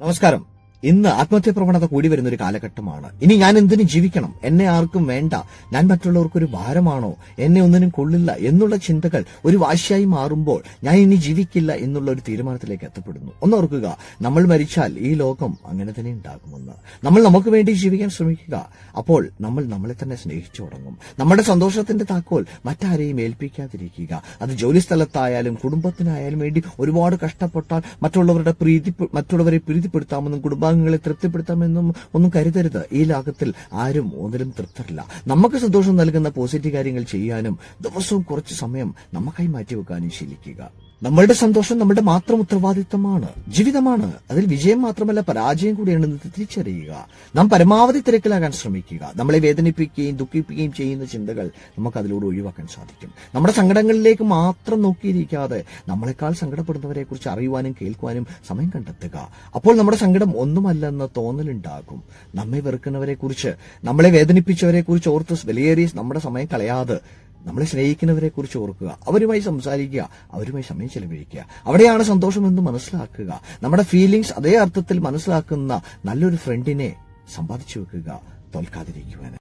నమస్కారం. ഇന്ന് ആത്മഹത്യ പ്രവണത കൂടി വരുന്ന ഒരു കാലഘട്ടമാണ്. ഇനി ഞാൻ എന്തിനു ജീവിക്കണം? എന്നെ ആർക്കും വേണ്ട. ഞാൻ മറ്റുള്ളവർക്ക് ഒരു ഭാരമാണോ? എന്നെ ഒന്നിനും കൊള്ളില്ല എന്നുള്ള ചിന്തകൾ ഒരു വാശിയായി മാറുമ്പോൾ ഞാൻ ഇനി ജീവിക്കില്ല എന്നുള്ള ഒരു തീരുമാനത്തിലേക്ക് എത്തപ്പെടുന്നു. ഒന്നോർക്കുക നമ്മൾ മരിച്ചാൽ ഈ ലോകം അങ്ങനെ തന്നെ ഉണ്ടാകുമെന്ന്. നമ്മൾ നമുക്ക് വേണ്ടി ജീവിക്കാൻ ശ്രമിക്കുക. അപ്പോൾ നമ്മൾ നമ്മളെ തന്നെ സ്നേഹിച്ചു തുടങ്ങും. നമ്മുടെ സന്തോഷത്തിന്റെ താക്കോൽ മറ്റാരെയും ഏൽപ്പിക്കാതിരിക്കുക. അത് ജോലി സ്ഥലത്തായാലും കുടുംബത്തിനായാലും വേണ്ടി ഒരുപാട് കഷ്ടപ്പെട്ടാൽ മറ്റുള്ളവരുടെ പ്രീതി മറ്റുള്ളവരെ പ്രീതിപ്പെടുത്താമെന്നും കുടുംബാംഗങ്ങളെ തൃപ്തിപ്പെടുത്താമെന്നും ഒന്നും കരുതരുത്. ഈ ലോകത്തിൽ ആരും ഒന്നിലും തൃപ്തരല്ല. നമുക്ക് സന്തോഷം നൽകുന്ന പോസിറ്റീവ് കാര്യങ്ങൾ ചെയ്യാനും ദിവസവും കുറച്ച് സമയം നമുക്കായി മാറ്റിവെക്കാനും ശീലിക്കുക. നമ്മളുടെ സന്തോഷം നമ്മളുടെ മാത്രം ഉത്തരവാദിത്തമാണ് ജീവിതമാണ്. അതിൽ വിജയം മാത്രമല്ല പരാജയം കൂടിയാണെന്ന് തിരിച്ചറിയുക. നാം പരമാവധി തിരക്കിലാകാൻ ശ്രമിക്കുക. നമ്മളെ വേദനിപ്പിക്കുകയും ദുഃഖിപ്പിക്കുകയും ചെയ്യുന്ന ചിന്തകൾ നമുക്ക് അതിലൂടെ ഒഴിവാക്കാൻ സാധിക്കും. നമ്മുടെ സങ്കടങ്ങളിലേക്ക് മാത്രം നോക്കിയിരിക്കാതെ നമ്മളെക്കാൾ സങ്കടപ്പെടുന്നവരെ കുറിച്ച് അറിയുവാനും കേൾക്കുവാനും സമയം കണ്ടെത്തുക. അപ്പോൾ നമ്മുടെ സങ്കടം ഒന്നുമല്ലെന്ന തോന്നലുണ്ടാകും. നമ്മെ വെറുക്കുന്നവരെ കുറിച്ച് നമ്മളെ വേദനിപ്പിച്ചവരെ കുറിച്ച് ഓർത്ത് വിലയേറി നമ്മുടെ സമയം കളയാതെ നമ്മളെ സ്നേഹിക്കുന്നവരെ കുറിച്ച് ഓർക്കുക അവരുമായി സംസാരിക്കുക അവരുമായി സമയം ചെലവഴിക്കുക. അവിടെയാണ് സന്തോഷമെന്ന് മനസ്സിലാക്കുക. നമ്മുടെ ഫീലിംഗ്സ് അതേ അർത്ഥത്തിൽ മനസ്സിലാക്കുന്ന നല്ലൊരു ഫ്രണ്ടിനെ സമ്പാദിച്ചു വെക്കുക തോൽക്കാതിരിക്കുവാൻ.